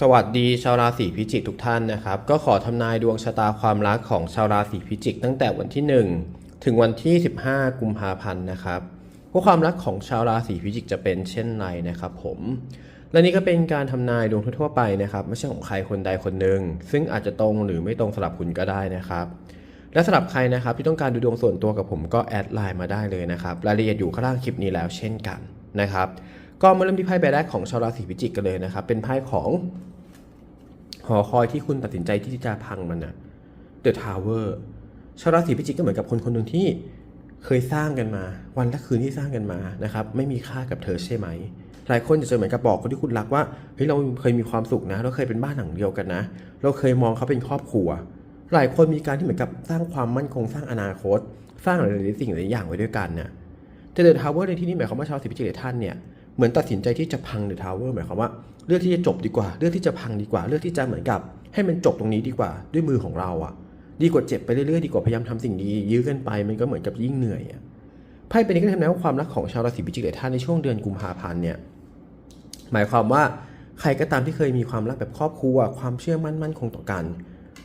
สวัสดีชาวราศีพิจิกทุกท่านนะครับ ก็ขอทำนายดวงชะตาความรักของชาวราศีพิจิก ตั้งแต่วันที่ 1 ถึงวันที่ 15 กุมภาพันธ์นะครับว่าความรักของชาวราศีพิจิกจะเป็นเช่นไรนะครับ ผม และนี่ก็เป็นการทำนายดวงทั่วไปนะครับ ไม่ใช่ของใครคนใดคนหนึ่งซึ่งอาจจะตรงหรือไม่ตรงสำหรับคุณก็ได้นะครับ และสำหรับใครนะครับที่ต้องการดูดวงส่วนตัวกับผมก็แอดไลน์มาได้เลยนะครับรายละเอียดอยู่ข้างล่างคลิปนี้แล้วเช่นกันนะครับ ก็มาเริ่มที่ไพ่ใบแรกของชาวราศีพิจิกกันเลยนะครับ เป็นไพ่ของ หอคอยที่คุณตัดสินใจที่จะพังมันอะ The Tower ชาวราศีพิจิกก็เหมือนกับคนคนหนึ่งที่เคยสร้างกันมา วันและคืนที่สร้างกันมานะครับไม่มีค่ากับเธอใช่ไหม หลายคนจะเจอเหมือนกับบอกคนที่คุณรักว่าเฮ้ยเราเคยมีความสุขนะ เราเคยเป็นบ้านหลังเดียวกันนะ เราเคยมองเขาเป็นครอบครัว หลายคนมีการที่เหมือนกับสร้างความมั่นคงสร้างอนาคต สร้างหลายๆสิ่งหลายอย่างไว้ด้วยกันเนี่ยแต่เดอะทาวเวอร์ในที่นี้หมายความว่าชาวราศีพิจิกหลายท่านเนี่ยเหมือนตัดสินใจที่จะพังเดอะทาวเวอร์หมายความว่า เลือกที่จะจบดีกว่า เลือกที่จะพังดีกว่า เลือกที่จะเหมือนกับ ให้มันจบตรงนี้ดีกว่า ด้วยมือของเราอะดีกว่าเจ็บไปเรื่อยๆดีกว่าพยายามทำสิ่งดียื้อกันไปมันก็เหมือนกับยิ่งเหนื่อยอะไพ่เป็นนี้ก็ทำนายว่าความรักของชาวราศีพิจิกหลายท่านในช่วงเดือนกุมภาพันธ์เนี่ยหมายความว่าใครก็ตามที่เคยมีความรักแบบครอบครัว ความเชื่อมั่นมั่นคงต่อกัน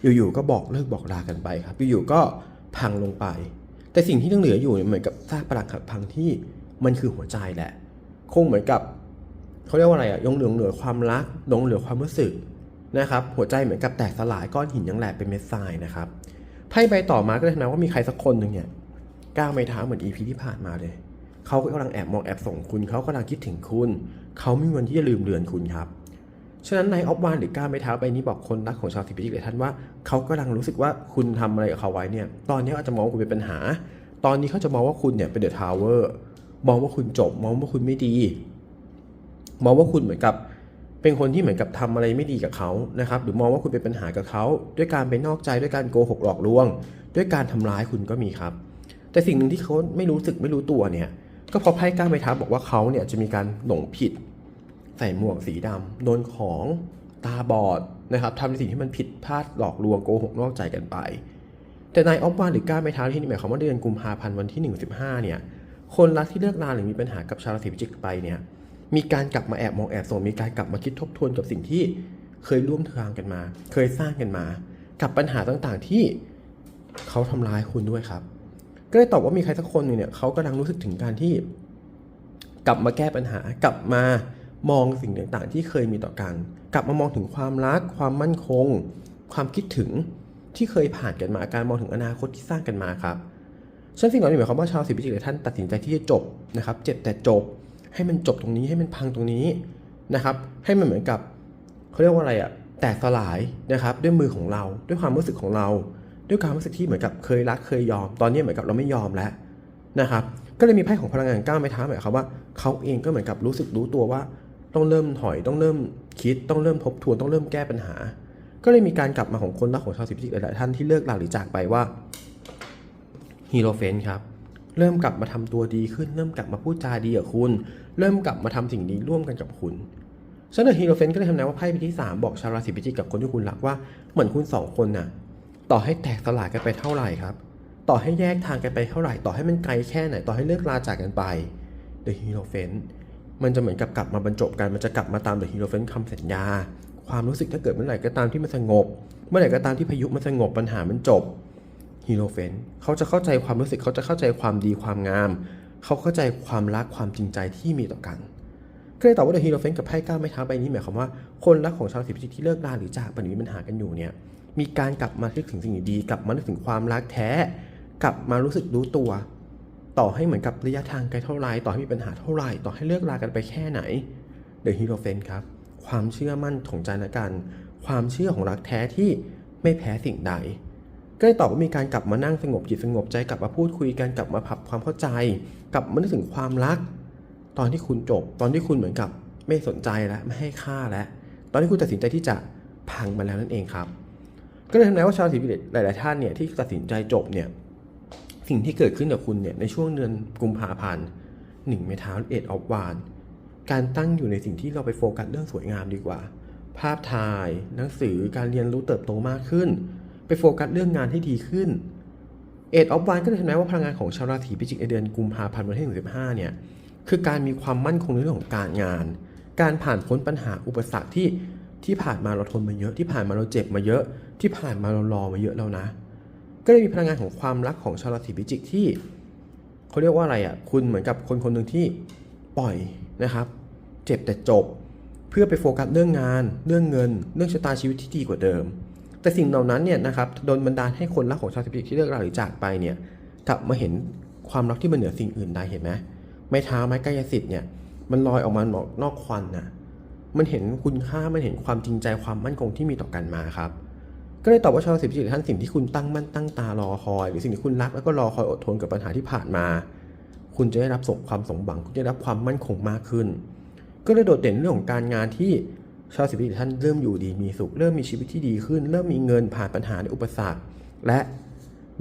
อยู่ๆก็บอกเลิกบอกลากันไปครับอยู่ๆก็พังลงไป แต่สิ่งที่ยังเหลืออยู่เนี่ยเหมือนกับซากปรักหักพังที่มันคือหัวใจแหละ คงเหมือนกับ เขาเรียกว่าอะไรอะยงเหลืองเหลือความรักหลงเหลือความรู้สึกนะครับ หัวใจเหมือนกับแตกสลายก้อนหินยังแหลกเป็นเม็ดทรายนะครับไพ่ใบต่อมาก็เลยทำนายว่ามีใครสักคนหนึ่งเนี่ยก้าวไม่เท้าเหมือนอีพีที่ผ่านมาเลยเขาก็กำลังแอบมองแอบส่งคุณเขากำลังคิดถึงคุณเขาไม่มีวันที่จะลืมเลือนคุณครับฉะนั้นในออฟวานหรือก้าวไม่เท้าใบนี้บอกคนรักของชาวสิพิจิกเลยท่านว่าเขากำลังรู้สึกว่าคุณทำอะไรกับเขาไว้เนี่ย ตอนนี้อาจจะมองคุณเป็นปัญหา ตอนนี้เขาจะมองว่าคุณเนี่ยเป็นเดอะทาวเวอร์มองว่าคุณจบ มองว่าคุณไม่ดี มองว่าคุณเหมือนกับเป็นคนที่เหมือนกับทำอะไรไม่ดีกับเขานะครับ หรือมองว่าคุณเป็นปัญหากับเขา ด้วยการไปนอกใจด้วยการโกหกหลอกลวง ด้วยการทำร้ายคุณก็มีครับ แต่สิ่งหนึ่งที่เขาไม่รู้สึกไม่รู้ตัวเนี่ยก็เพราะไพ่ก้าวไม้ท้าบอกว่าเขาเนี่ยจะมีการหลงผิด ใส่หมวกสีดำโดนของตาบอดนะครับทำในสิ่งที่มันผิดพลาดหลอกลวงโกหกนอกใจกันไป แต่นายออฟวานหรือก้าวไม้ท้าที่นี่หมายความว่าเดือนกุมภาพันธ์วันที่1นึ่งสิบห้าเนี่ยคนรักที่เลิกลาหรือมีปัญหากับชาวราศีพิจิกไปเนี่ย มีการกลับมาแอบมองแอบส่งมีการกลับมาคิดทบทวนกับสิ่งที่เคยร่วมทางกันมา เคยสร้างกันมา กับปัญหาต่างๆที่เขาทำร้ายคุณด้วยครับ ก็เลยตอบว่ามีใครสักคนหนึ่งเนี่ยเขากำลังรู้สึกถึงการที่ กลับมาแก้ปัญหากลับมามองสิ่งต่างๆ ที่เคยมีต่อกัน กลับมามองถึงความรัก ความมั่นคง ความคิดถึงที่เคยผ่านกันมาการมองถึงอนาคตที่สร้างกันมาครับฉันสิ่งเหล่านี้หมายความว่าชาวสิพิจิกหลายท่านตัดสินใจที่จะจบนะครับเจ็บแต่จบ ให้มันจบตรงนี้ให้มันพังตรงนี้นะครับ ให้มันเหมือนกับเขาเรียกว่าอะไรอะแตกสลายนะครับ ด้วยมือของเราด้วยความรู้สึกของเรา ด้วยความรู้สึกที่เหมือนกับเคยรักเคยยอม ตอนนี้เหมือนกับเราไม่ยอมแล้วนะครับ ก็เลยมีไพ่ของพลังงานก้าวไม้เท้าหมายความว่าเขาเองก็เหมือนกับรู้สึกรู้ตัวว่า ต้องเริ่มถอยต้องเริ่มคิดต้องเริ่มทบทวนต้องเริ่มแก้ปัญหา ก็เลยมีการกลับมาของคนรักของชาวสิพิจิกหลายท่านที่เลิกลาหรือจากไปว่าฮีโรเฟนครับ เริ่มกลับมาทำตัวดีขึ้น เริ่มกลับมาพูดจาดีกับคุณ เริ่มกลับมาทำสิ่งดีร่วมกันกับคุณฉะนั้นฮีโรเฟนก็เลยทำนายว่าไพ่ใบที่สามบอกชาวราศีพิจิกกับคนที่คุณรักว่าเหมือนคุณสองคนน่ะ ต่อให้แตกสลายกันไปเท่าไหร่ครับ ต่อให้แยกทางกันไปเท่าไหร่ ต่อให้มันไกลแค่ไหน ต่อให้เลิกลาจากกันไป The Hero f e n มันจะเหมือนกับกลับมาบรรจบกัน มันจะกลับมาตาม The Hero f e n คำสัญญา ความรู้สึกถ้าเกิดเมื่อไหร่ก็ตามที่มันสงบ เมื่อไหร่ก็ตามที่พายุมันสงบปัญหามันจบ Hero f e n เขาจะเข้าใจความรู้สึกเขาจะเข้าใจความดีความงาม เขาเข้าใจความรักความจริงใจที่มีต่อกันก็เลยตอบว่า The Hero f e n กับไพ่ก้าไม้เท้าใบนี้หมายความว่าคนรักของชาวราศีพิจิกที่เลิกลาหรือจากปหรือมีปัญหากันอยู่เนี่ยมีการกลับมาคิดถึงสิ่งดีกลับมานึกถึงความรักแท้ กลับมารู้สึกรู้ตัว ต่อให้เหมือนกับระยะทางไกลเท่าไรต่อให้มีปัญหาเท่าไรต่อให้เลิกลากันไปแค่ไหน The Hero f e n ครับความเชื่อมั่นของใจและกัน ความเชื่อของรักแท้ที่ไม่แพ้สิ่งใด ก็เลยตอบว่ามีการกลับมานั่งสงบจิตสงบใจกลับมาพูดคุยกันกลับมาพับความเข้าใจ กลับมานึกถึงความรัก ตอนที่คุณจบ ตอนที่คุณเหมือนกับไม่สนใจแล้วไม่ให้ค่าแล้ว ตอนที่คุณตัดสินใจที่จะพังมาแล้วนั่นเองครับ ก็เลยทำนายว่าชาวราศีพิจิกหลาย ๆ ท่านเนี่ยที่ตัดสินใจจบเนี่ยสิ่งที่เกิดขึ้นกับคุณเนี่ยในช่วงเดือนกุมภาพันธ์หนึ่งเมทาเอ็ดออฟวานการตั้งอยู่ในสิ่งที่เราไปโฟกัสเรื่องสวยงามดีกว่า ภาพถ่าย หนังสือการเรียนรู้เติบโตมากขึ้น ไปโฟกัสเรื่องงานให้ดีขึ้นเอ็ดออฟวานก็เลยทำนายว่าพลังงานของชาวราศีพิจิกในเดือนกุมภาพันธ์วันที่หนึ่งสิบห้าเนี่ยคือการมีความมั่นคงในเรื่องของการงาน การผ่านพ้นปัญหาอุปสรรคที่ที่ผ่านมาเราทนมาเยอะที่ผ่านมาเราเจ็บมาเยอะ ที่ผ่านมาเรารอมาเยอะแล้วนะ ก็เลยมีพลังงานของความรักของชาวราศีพิจิกที่เขาเรียกว่าอะไรอะคุณเหมือนกับคนคนหนึ่งที่ปล่อยนะครับ เจ็บแต่จบ เพื่อไปโฟกัสเรื่องงาน เรื่องเงิน เรื่องชะตาชีวิตที่ดีกว่าเดิม แต่สิ่งเหล่านั้นเนี่ยนะครับโดนบันดาลให้คนรักของชาวราศีพิจิกที่เลิกราหรือจากไปเนี่ยกลับมาเห็นความรักที่มันเหนือสิ่งอื่นใดเห็นไหมไม้เท้าไม้กายสิทธิ์เนี่ยมันลอยออกมานอกควันนะมันเห็นคุณค่ามันเห็นความจริงใจความมั่นคงที่มีต่อกันมาครับ ก็เลยตอบว่าชาวราศีพิจิกท่านสิ่งที่คุณตั้งมั่นตั้งตารอคอย หรือสิ่งที่คุณรักแล้วก็รอคอยอดทนกับปัญหาที่ผ่านมา คุณจะได้รับสมความสมหวังคุณจะได้รับความมั่นคงมากขึ้น ก็เลยโดดเด่นเรื่องของการงานที่ ชาวราศีพิจิท่านเริ่มอยู่ดีมีสุข เริ่มมีชีวิตที่ดีขึ้น เริ่มมีเงินผ่านปัญหาในอุปสรรค และ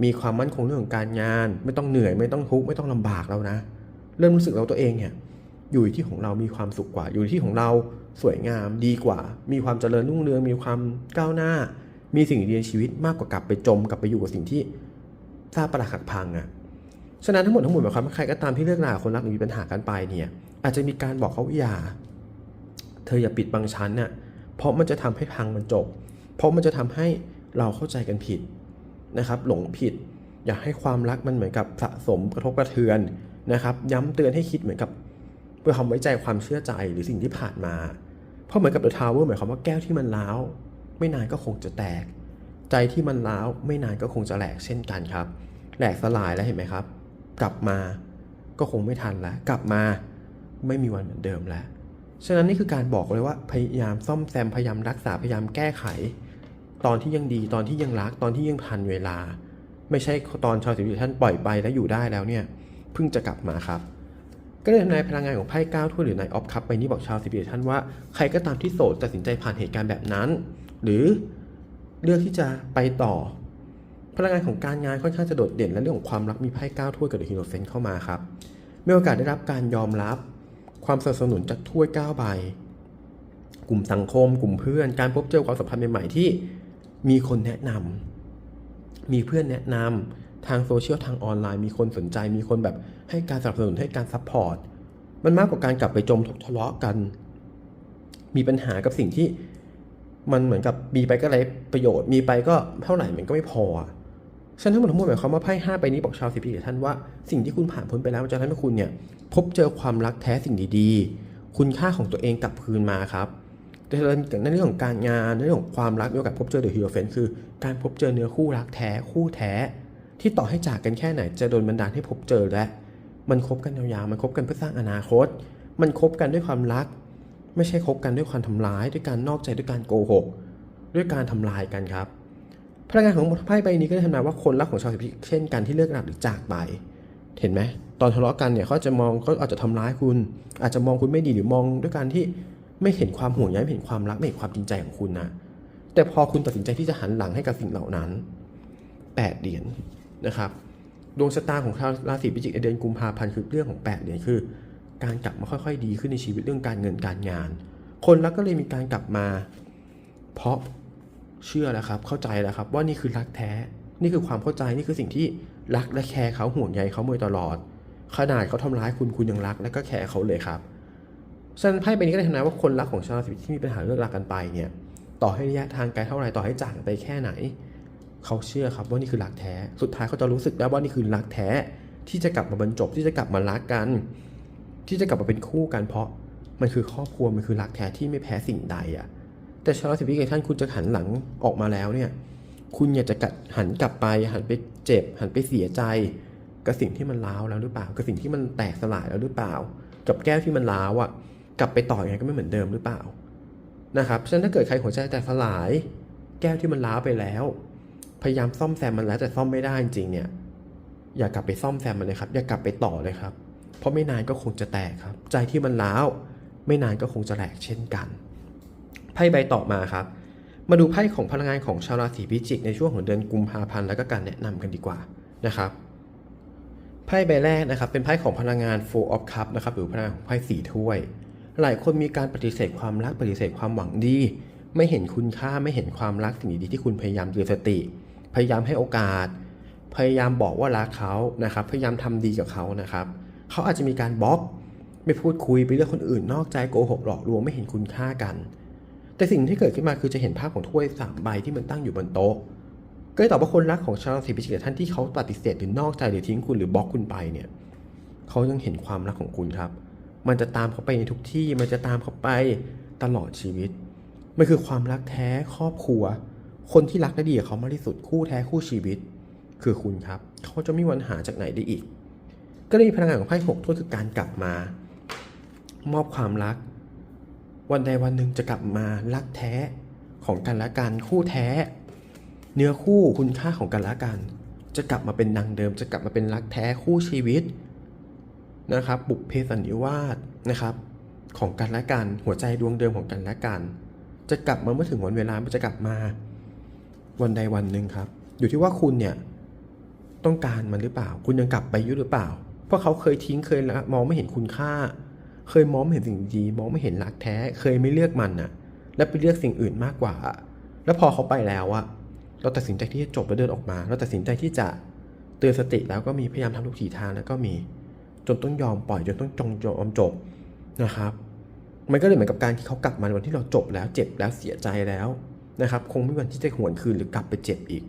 มีความมั่นคงเรื่องของการงาน ไม่ต้องเหนื่อยไม่ต้องทุกข์ไม่ต้องลำบากแล้วนะ เริ่มรู้สึกเราตัวเองเนี่ยอยู่ที่ของเรามีความสุขกว่า อยู่ที่ของเราสวยงามดีกว่า มีความเจริญรุ่งเรืองมีความก้าวหน้า มีสิ่งดีในชีวิตมากกว่ากลับไปจมกลับไปอยู่กับสิ่งที่ซาประหลักพังอะ่ะฉะนั้นทั้งหมดทั้งมวลหมายความว่าใครก็ตามที่เลิกราคนรักหรือมีปัญหากันไปเนี่ยอาจจะมีการบอกเขาอย่า เธออย่าปิดบังชั้นน่ะเพราะมันจะทำให้พังมันจบ เพราะมันจะทำให้เราเข้าใจกันผิดนะครับ หลงผิด อยากให้ความรักมันเหมือนกับสะสมกระทบกระเทือนนะครับ ย้ำเตือนให้คิดเหมือนกับเพื่อความไว้ใจความเชื่อใจหรือสิ่งที่ผ่านมา เพราะเหมือนกับเดอะทาวเวอร์หมายความว่าแก้วที่มันร้าวไม่นานก็คงจะแตก ใจที่มันร้าวไม่นานก็คงจะแหลกเช่นกันครับ แหลกสลายแล้วเห็นไหมครับ กลับมาก็คงไม่ทันแล้ว กลับมาไม่มีวันเหมือนเดิมแล้ว ฉะนั้นนี่คือการบอกเลยว่าพยายามซ่อมแซมพยายามรักษาพยายามแก้ไข ตอนที่ยังดีตอนที่ยังรักตอนที่ยังทันเวลา ไม่ใช่ตอนชาวสิริท่านปล่อยไปแล้วอยู่ได้แล้วเนี่ยเพิ่งจะกลับมาครับก็เลยนายพลังงานของไพ่ก้าวถ้วยหรือนายออฟคัพไปนี้บอกชาวสิริท่านว่าใครก็ตามที่โสดตัดสินใจผ่านเหตุการณ์แบบนั้น หรือเลือกที่จะไปต่อ พลังงานของการงานค่อนข้างจะโดดเด่นและเรื่องของความรักมีไพ่ก้าวถ้วยกับเดอะฮีโรเฟนเข้ามาครับมีโอกาสได้รับการยอมรับ ความสนับสนุนจากถ้วยก้าใบ กลุ่มสังคม กลุ่มเพื่อน การพบเจอความสัมพันธ์ใหม่ๆที่มีคนแนะนำมีเพื่อนแนะนำทางโซเชียลทางออนไลน์มีคนสนใจมีคนแบบให้การสนับสนุนให้การซัพพอร์ตมันมากกว่าการกลับไปจมทะเลาะกัน มีปัญหากับสิ่งที่มันเหมือนกับมีไปก็ไรประโยชน์ มีไปก็เท่าไหร่มันก็ไม่พอ ฉะนั้นทั้งหมดทั้งมวลหมายความว่าไพ่ห้าใบนี้บอกชาวสิพีกับท่านว่าสิ่งที่คุณผ่านพ้นไปแล้วจะทำให้คุณเนี่ยพบเจอความรักแท้สิ่งดีๆ คุณค่าของตัวเองกลับคืนมาครับแต่ในเรื่องของการงานในเรื่องของความรักมีโอกาสพบเจอเดอะฮีโร่เฟนคือ การพบเจอเนื้อคู่รักแท้คู่แท้ ที่ต่อให้จากกันแค่ไหนจะโดนบันดาลให้พบเจอและ มันคบกันยาวๆมันคบกันเพื่อสร้างอนาคต มันคบกันด้วยความรัก ไม่ใช่คบกันด้วยความทำร้าย ด้วยการนอกใจด้วยการโกหก ด้วยการทำลายกันครับ พลังงานของไพ่ใบนี้ก็จะทำนายว่าคนรักของชาวสิพิเช่นกันที่เลิกราหรือจากไป เห็นไหมตอนทะเลาะกันเนี่ยเขาจะมองเขาอาจจะทำร้ายคุณ อาจจะมองคุณไม่ดีหรือมองด้วยการที่ไม่เห็นความห่วงใยไม่เห็นความรักไม่เห็นความจริงใจของคุณนะแต่พอคุณตัดสินใจที่จะหันหลังให้กับสิ่งเหล่านั้นแปดเหรียญนะครับดวงชะตาของชาวราศีพิจิกในเดือนกุมภาพันธ์คือเรื่องของแปดเหรียญคือ การกลับมาค่อยๆ ดีขึ้นในชีวิตเรื่องการเงินการงาน คนรักก็เลยมีการกลับมา เพราะ เชื่อแล้วครับ เข้าใจแล้วครับ ว่านี่คือรักแท้ นี่คือความเข้าใจนี่คือสิ่งที่รักและแคร์เขาห่วงใยเขามาโดยตลอด ขนาดเขาทำร้ายคุณคุณยังรัก และก็แคร์เขาเลยครับฉะนั้นไพ่ใบนี้ก็เลยทำนายว่าคนรักของชาวราศีที่มีปัญหาเลิกรากันไปเนี่ยต่อให้ระยะทางไกลเท่าไหร่ต่อให้จากไปแค่ไหน เขาเชื่อครับว่านี่คือรักแท้ สุดท้ายเขาจะรู้สึกได้ว่านี่คือรักแท้ ที่จะกลับมาบรรจบที่จะกลับมารักกัน ที่จะกลับมาเป็นคู่กันเพราะมันคือครอบครัวมันคือรักแท้ที่ไม่แพ้สิ่งใดอะ่ะ แต่ชาวราศีพิจิกท่านคุณจะหันหลังออกมาแล้วเนี่ย คุณอยากจะกัดหันกลับไป หันไปเจ็บ หันไปเสียใจ กับสิ่งที่มันร้าวแล้วหรือเปล่า กับสิ่งที่มันแตกสลายแล้วหรือเปล่า กับแก้วที่มันร้าวอะ กลับไปต่อยังไงก็ไม่เหมือนเดิมหรือเปล่า นะครับฉะนั้นถ้าเกิดใครหัวใจแตกสลาย แก้วที่มันร้าวไปแล้ว พยายามซ่อมแซมมันแล้วแต่ซ่อมไม่ได้จริงเนี่ยอย่ากลับไปซ่อมแซมมันเลยครับ อย่ากลับไปต่อเลยครับ เพราะไม่นานก็คงจะแตกครับ ใจที่มันร้าว ไม่นานก็คงจะแหลกเช่นกัน ไพ่ใบต่อมาครับ มาดูไพ่ของพลังงานของชาวราศีพิจิกในช่วงของเดือนกุมภาพันธ์แล้วก็การแนะนำกันดีกว่านะครับไพ่ใบแรกนะครับเป็นไพ่ของพลังงาน Four of cups นะครับหรือพลังงานของไพ่สี่ถ้วย หลายคนมีการปฏิเสธความรักปฏิเสธความหวังดี ไม่เห็นคุณค่าไม่เห็นความรักสิ่งดีๆที่คุณพยายามเตือนสติ พยายามให้โอกาส พยายามบอกว่ารักเขานะครับ พยายามทำดีกับเขานะครับ เขาอาจจะมีการบล็อก ไม่พูดคุยไปเรื่องคนอื่นนอกใจโกหกหลอกลวงไม่เห็นคุณค่ากัน แต่สิ่งที่เกิดขึ้นมาคือจะเห็นภาพของถ้วยสามใบที่มันตั้งอยู่บนโต๊ะ ก็เลยตอบว่าคนรักของชาวราศีพิจิกท่านที่เขาปฏิเสธหรือนอกใจหรือทิ้งคุณหรือบล็อกคุณไปเนี่ยเขายังเห็นความรักของคุณครับ มันจะตามเขาไปในทุกที่ มันจะตามเขาไปตลอดชีวิต มันคือความรักแท้ครอบครัว คนที่รักและดีกับเขามากที่สุดคู่แท้คู่ชีวิต คือคุณครับเขาจะไม่มีวันหาจากไหนได้อีก ก็เลยมีพลังงานของไพ่หกถ้วยคือการกลับมา มอบความรัก วันใดวันหนึ่งจะกลับมารักแท้ของกันและกันคู่แท้ เนื้อคู่คุณค่าของกันและกัน จะกลับมาเป็นดังเดิม จะกลับมาเป็นรักแท้คู่ชีวิตนะครับบุพเพสันนิวาสนะครับ ของกันและกันหัวใจดวงเดิมของกันและกัน จะกลับมาเมื่อถึงวันเวลามันจะกลับมา วันใดวันหนึ่งครับ อยู่ที่ว่าคุณเนี่ยต้องการมันหรือเปล่า คุณยังกลับไปยุหรือเปล่า เพราะเขาเคยทิ้งเคยละมองไม่เห็นคุณค่า เคยมองไม่เห็นสิ่งดีมองไม่เห็นรักแท้ เคยไม่เลือกมันนะและไปเลือกสิ่งอื่นมากกว่า แล้วพอเขาไปแล้วอะเราตัดสินใจที่จะจบแล้วเดินออกมา เราตัดสินใจที่จะเตือนสติแล้วก็มีพยายามทำทุกทีทางแล้วก็มีจนต้องยอมปล่อยจนต้องจงยอมจบนะครับ มันก็เลยเหมือนกับการที่เขากลับมาในวันที่เราจบแล้วเจ็บแล้วเสียใจแล้วนะครับ คงไม่วันที่จะหวนคืนหรือกลับไปเจ็บอีก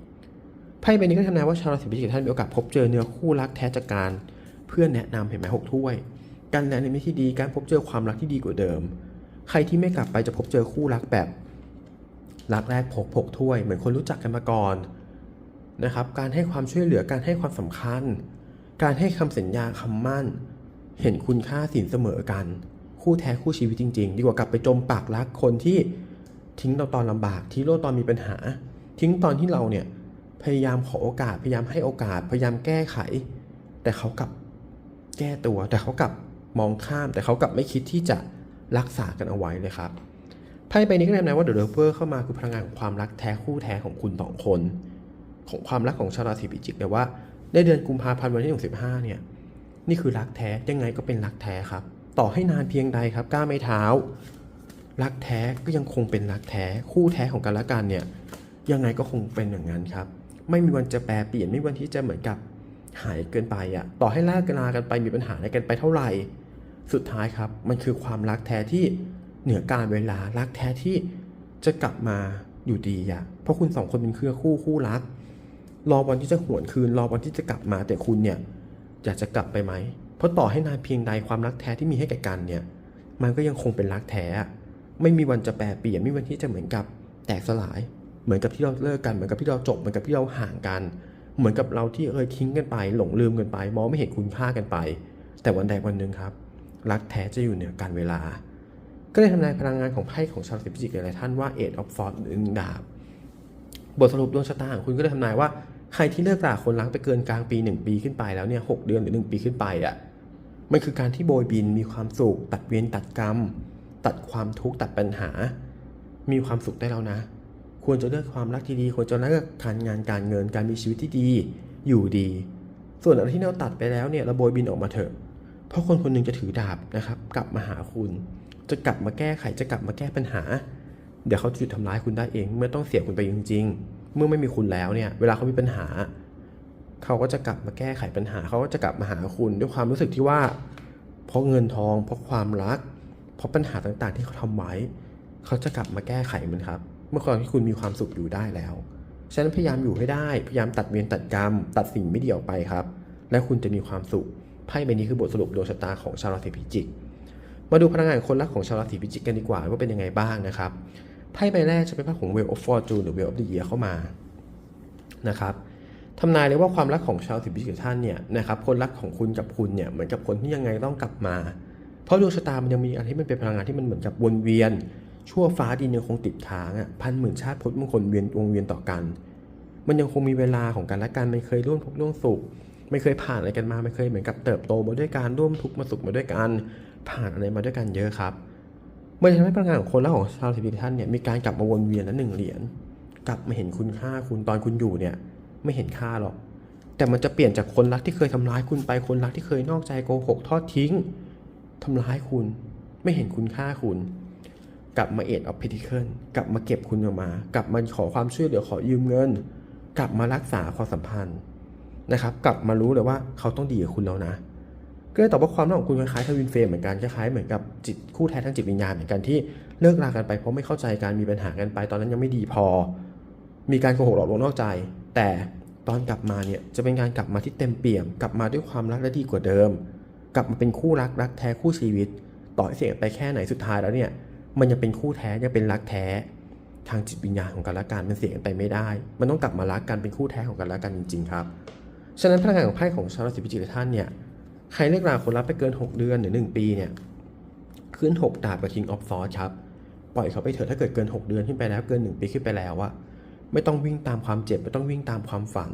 ไพ่ใบนี้ก็ทำนายว่าชาวราศีพิจิกท่านมีโอกาสพบเจอเนื้อคู่รักแท้จากการเพื่อนแนะนำเห็นไหมหกถ้วย การแนะนำในที่ดีการพบเจอความรักที่ดีกว่าเดิม ใครที่ไม่กลับไปจะพบเจอคู่รักแบบรักแรกพกพกถ้วย เหมือนคนรู้จักกันมาก่อนนะครับ การให้ความช่วยเหลือการให้ความสำคัญ การให้คำสัญญาคำมั่น เห็นคุณค่าสินเสมอกัน คู่แท้คู่ชีวิตจริง ๆ ดีกว่ากลับไปจมปากรักคนที่ทิ้งเราตอนลำบากทิ้งเราตอนมีปัญหา ทิ้งตอนที่เราเนี่ยพยายามขอโอกาสพยายามให้โอกาสพยายามแก้ไข แต่เขากลับแก้ตัวแต่เขากลับ มองข้ามแต่เขากลับไม่คิดที่จะรักษากันเอาไว้เลยครับไพ่ใบนี้ก็แนะนำว่าเดอะเลเวอร์เข้ามาคือพลังงานของความรักแท้คู่แท้ของคุณสองคน ของความรักของชาวราศีพิจิกแต่ว่าในเดือนกุมภาพันธ์วันที่65เนี่ยนี่คือรักแท้ยังไงก็เป็นรักแท้ครับ ต่อให้นานเพียงใดครับก้าไม่เท้า รักแท้ก็ยังคงเป็นรักแท้คู่แท้ของกันและกันเนี่ยยังไงก็คงเป็นอย่างนั้นครับ ไม่มีวันจะแปรเปลี่ยนไม่มีวันที่จะเหมือนกับ หายเกินไปอะต่อให้ลากันลากันไปมีปัญหาอะไรกันไปเท่าไหร่ สุดท้ายครับมันคือความรักแท้ที่เหนือการเวลารักแท้ที่จะกลับมาอยู่ดีอะเพราะคุณสองคนเป็นเครือคู่คู่รัก รอวันที่จะหวนคืน รอวันที่จะกลับมาแต่คุณเนี่ยอยากจะกลับไปไหม เพราะต่อให้นานเพียงใดความรักแท้ที่มีให้แก่กันเนี่ย มันก็ยังคงเป็นรักแท้ ไม่มีวันจะแปรเปลี่ยนไม่มีวันที่จะเหมือนกับแตกสลาย เหมือนกับที่เราเลิกกันเหมือนกับที่เราจบเหมือนกับที่เราห่างกัน เหมือนกับเราที่เคยทิ้งกันไป หลงลืมกันไป มองไม่เห็นคุณค่ากันไป แต่วันใดวันหนึ่งครับ รักแท้จะอยู่เหนือการเวลา ก็เลยทำนายพลังงานของไพ่ของชาวราศีพิจิกหลายๆท่านว่า Eight of Swords หรือดาบบทสรุปดวงชะตาของคุณก็เลยทำนายว่าใครที่เลิกราคนรักไปเกินกลางปี 1 ปีขึ้นไปแล้วเนี่ยหเดือนหรือ 1 ปีขึ้นไปอะมันคือการที่โบยบินมีความสุข ตัดเวรตัดกรรม ตัดความทุกข์ตัดปัญหา มีความสุขได้แล้วนะ ควรจะเลือกความรักที่ดีควรจะเลือกการงานการเงินการมีชีวิตที่ดี อยู่ดี ส่วนอะไรที่เราตัดไปแล้วเนี่ยเราโบยบินออกมาเถอะ เพราะคนคนหนึ่งจะถือดาบนะครับ กลับมาหาคุณ จะกลับมาแก้ไขจะกลับมาแก้ปัญหา เดี๋ยวเขาจะหยุดทำร้ายคุณได้เอง เมื่อต้องเสียคุณไปจริง ๆ เมื่อไม่มีคุณแล้วเนี่ย เวลาเขามีปัญหา เขาก็จะกลับมาแก้ไขปัญหา เขาก็จะกลับมาหาคุณด้วยความรู้สึกที่ว่า เพราะเงินทอง เพราะความรัก เพราะปัญหาต่างๆ ที่เขาทำไว้ เขาจะกลับมาแก้ไขมันครับ เมื่อก่อนที่คุณมีความสุขอยู่ได้แล้ว ฉะนั้นพยายามอยู่ให้ได้ พยายามตัดเวรตัดกรรม ตัดสิ่งไม่ดีออกไปครับ และคุณจะมีความสุข ไพ่ใบนี้คือบทสรุปดวงชะตาของชาวราศีพิจิก มาดูพลังงานคนรักของชาวราศีพิจิกกันดีกว่าว่าเป็นยังไงบ้างนะครับ ไพ่ใบแรกจะเป็นไพ่ของ Wheel of Fortune หรือ Wheel of the Year เข้ามานะครับทำนายเลยว่าความรักของชาวราศีพิจิกท่านเนี่ยนะครับคนรักของคุณกับคุณเนี่ยเหมือนกับคนที่ยังไงต้องกลับมา เพราะดวงชะตามันยังมีอะไรที่มันเป็นพลังงานที่มันเหมือนกับวนเวียน ชั่วฟ้าดินยังคงติดค้างอะพันหมื่นชาติพจน์มงคลเวียนวงเวียนต่อกัน มันยังคงมีเวลาของกันและกันมันเคยร่วมทุกข์ร่วมสุขไม่เคยผ่านอะไรกันมาไม่เคยเหมือนกับเติบโตมาด้วยการร่วมทุกข์มาสุขมาด้วยกันผ่านอะไรมาด้วยกันเยอะครับมันทำให้พลังงานของคนและของชาวสิบิท่านเนี่ยมีการกลับมาวนเวียนและหนึ่งเหรียญกลับมาเห็นคุณค่าคุณตอนคุณอยู่เนี่ยไม่เห็นค่าหรอก แต่มันจะเปลี่ยนจากคนรักที่เคยทำร้ายคุณไปคนรักที่เคยนอกใจโกหกทอดทิ้งทำร้ายคุณไม่เห็นคุณค่าคุณ กลับมาเอ็ดออฟพิทิเคิลกลับมาเก็บคุณออกมา กลับมาขอความช่วยเหลือขอยืมเงิน กลับมารักษาความสัมพันธ์นะครับ กลับมารู้เลยว่าเขาต้องดีกับคุณแล้วนะ ก็เลยตอบว่าความรักของคุณคล้ายๆทวินเฟรมเหมือนกันคล้ายๆเหมือนกับจิตคู่แท้ทางจิตวิญญาณเหมือนกันที่เลิกรากันไปเพราะไม่เข้าใจกันมีปัญหากันไป ตอนนั้นยังไม่ดีพอ มีการโกหกหลอกลวงนอกใจ แต่ตอนกลับมาเนี่ยจะเป็นการกลับมาที่เต็มเปี่ยม กลับมาด้วยความรักและดีกว่าเดิม กลับมาเป็นคู่รักรักแท้คู่ชีวิต ต่อให้เสียไปแค่ไหนสุดท้ายแล้วเนี่ย มันยังเป็นคู่แท้ยังเป็นรักแท้ ทางจิตวิญญาณของกันและกันมันเสียกันไปไม่ได้ มันต้องกลับมารักกันเป็นคู่แท้ของกันและกันจริงๆครับฉะนั้นพลังงานของไพ่ของชาวราศีพิจิกท่านเนี่ยใครเลิกราคนรักไปเกิน 6 เดือนหรือ 1 ปีเนี่ยขึ้น 6 ดาบกับ King of Swords ครับปล่อยเขาไปเถอะถ้าเกิดเกิน 6 เดือนขึ้นไปแล้วเกิน 1 ปีขึ้นไปแล้วอะไม่ต้องวิ่งตามความเจ็บไม่ต้องวิ่งตามความฝัน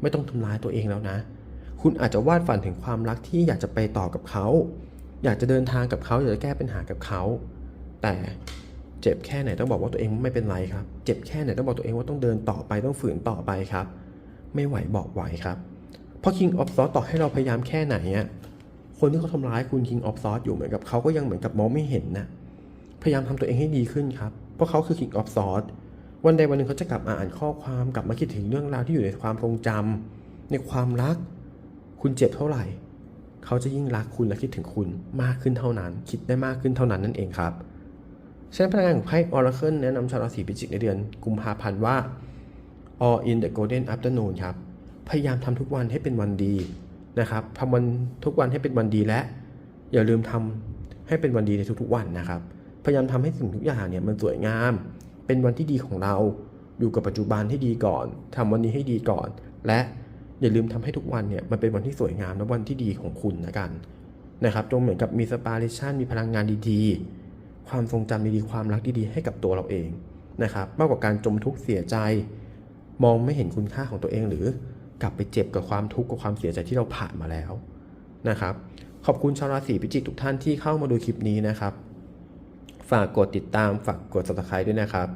ไม่ต้องทำลายตัวเองแล้วนะ คุณอาจจะวาดฝันถึงความรักที่อยากจะไปต่อกับเขา อยากจะเดินทางกับเขาอยากจะแก้ปัญหากับเขา แต่เจ็บแค่ไหนต้องบอกว่าตัวเองไม่เป็นไรครับ เจ็บแค่ไหนต้องบอกตัวเองว่าต้องเดินต่อไปต้องฝืนต่อไปครับ ไม่ไหวบอกไหวครับเพราะ King of Swords ต่อให้เราพยายามแค่ไหนอะคนที่เขาทำร้ายคุณ King of Swords อยู่เหมือนกับเขาก็ยังเหมือนกับมองไม่เห็นนะพยายามทำตัวเองให้ดีขึ้นครับ เพราะเขาคือ King of Swords วันใดวันหนึ่งเขาจะกลับมาอ่านข้อความกลับมาคิดถึงเรื่องราวที่อยู่ในความทรงจำในความรัก คุณเจ็บเท่าไหร่ เขาจะยิ่งรักคุณและคิดถึงคุณมากขึ้นเท่านั้น คิดได้มากขึ้นเท่านั้นนั่นเองครับ ฉะนั้นพลังงานของไพ่ Oracle แนะนำชาวราศีพิจิกในเดือนกุมภาพันธ์ว่า all in the golden afternoon ครับ พยายามทำทุกวันให้เป็นวันดีนะครับทำวันทุกวันให้เป็นวันดีและ อย่าลืมทำให้เป็นวันดีในทุกๆวันนะครับ พยายามทำให้สิ่งทุกอย่างเนี่ยมันสวยงาม เป็นวันที่ดีของเรา อยู่กับปัจจุบันให้ดีก่อน ทำวันนี้ให้ดีก่อน และอย่าลืมทำให้ทุกวันเนี่ยมันเป็นวันที่สวยงามและวันที่ดีของคุณนะกันนะครับจงเหมือนกับมีสปาเรชันมีพลังงานดีๆ ความทรงจำดีๆ ความรักดีๆ ให้กับตัวเราเองนะครับมากกว่าการจมทุกข์เสียใจ มองไม่เห็นคุณค่าของตัวเอง หรือกลับไปเจ็บกับความทุกข์กับความเสียใจที่เราผ่านมาแล้วนะครับ ขอบคุณชาวราศีพิจิกทุกท่านที่เข้ามาดูคลิปนี้นะครับ ฝากกดติดตามฝากกด subscribe ด้วยนะครับ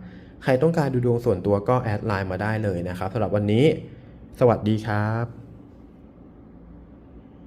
ใครต้องการดูดวงส่วนตัวก็แอดไลน์มาได้เลยนะครับสำหรับวันนี้ สวัสดีครับ